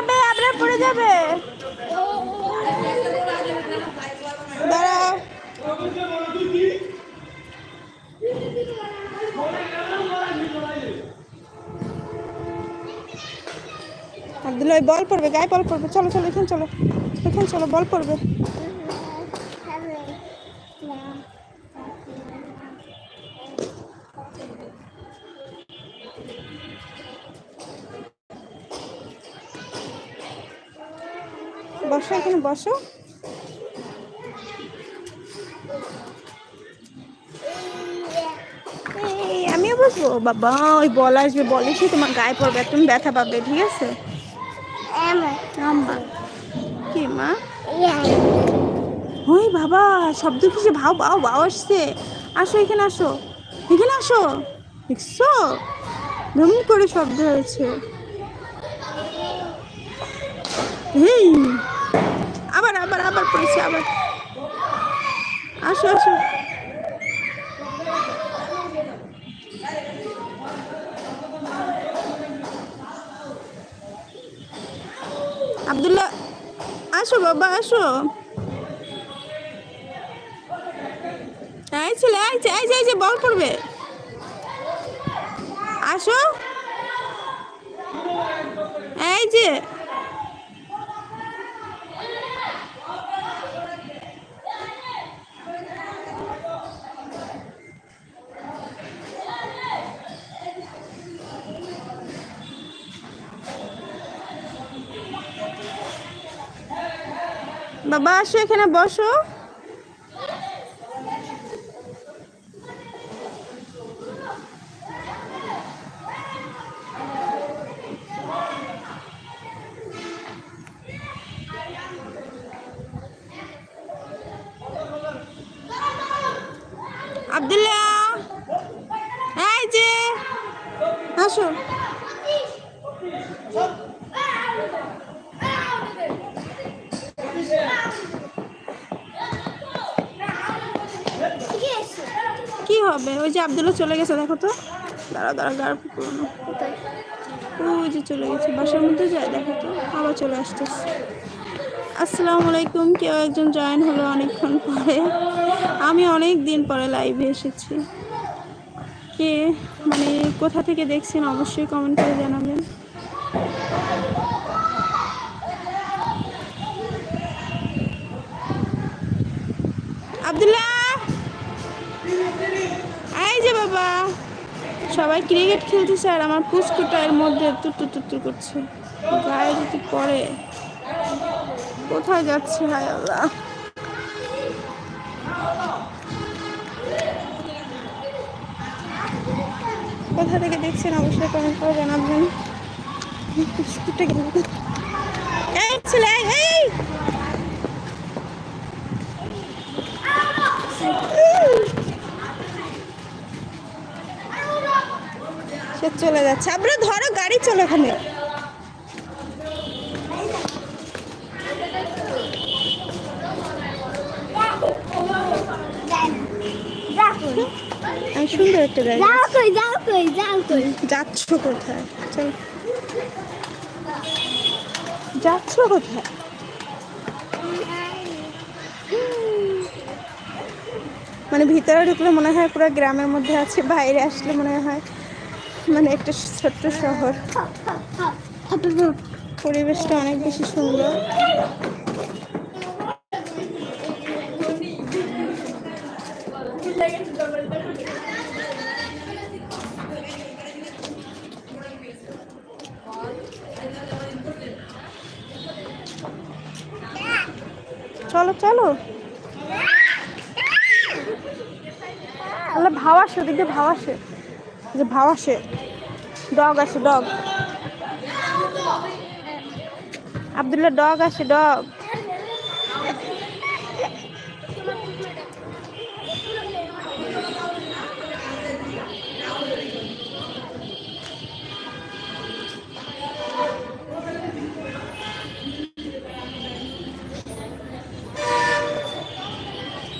যাবে আপনার পড়ে যাবে। দাঁড়াও বল পড়বে, গায়ে বল পড়বে। চলো চলো, এখানে চলো। এখানে চলো, বল পড়বে। বসো, এখানে বসো। আমিও বসবো? বাবা, ওই বল আসবে, বল এসে তোমার গায়ে পড়বে তুমি ব্যথা পাবে, ঠিক আছে? কি, মা? ওই বাবা, শব্দ কিসে? ভাও বাও বাও আসছে। আসো, এখানে আসো। এখানে আসো। দেখছ? ধুম করে শব্দ হয়েছে। এই। আবার আবার। আসো আসো। আব্দুল্লাহ, আসো বাবা, আসো। এই ছেলে এই যে এই যে, বল পড়বে। আসো। এই যে। বাবা আসো এখানে বসো। আব্দুল্লাহ এই যে আসো। হবে? ওই যে আব্দুল্লাহ চলে গেছে দেখো তো। দাঁড়া দাঁড়া গাড় পুরনো। কোথায়? ওই যে চলে গেছে বাসার মধ্যে যায় দেখো তো আবার চলে আসতেছে। আসসালামু আলাইকুম কেউ একজন জয়েন হলো অনেকক্ষণ পরে। আমি অনেক দিন পরে লাইভে এসেছি। কে মানে কোথা থেকে দেখছেন অবশ্যই কমেন্ট করে জানাবেন। আব্দুল্লাহ! এই যে বাবা সবাই ক্রিকেট খেলতেছে আর আমার পুষ্কুটা এর মধ্যে তুত্তু তুত্তু করছে। গায়ে যদি পড়ে কোথায় যাচ্ছে হায় আল্লাহ? কোথা থেকে দেখছেন অবশ্যই কমেন্ট করে জানাবেন। পুষ্কুটা এই ছেলে এই, চলে যাচ্ছে। আমরা ধরো গাড়ি চলো এখানে। আমি সুন্দর একটা গাড়ি যাচ্ছ কোথায়? চলো। যাচ্ছ কোথায়? মানে ভিতরে ঢুকলে মনে হয় পুরো গ্রামের মধ্যে আছে বাইরে আসলে মনে হয় মানে একটা ছোট্ট শহর। পরিবেশটা অনেক বেশি সুন্দর। চলো চলো। আসে ওদিকে এই যে ভাও আসে ডগ আছে ডগ। আবদুল্লাহ ডগ আছে ডগ।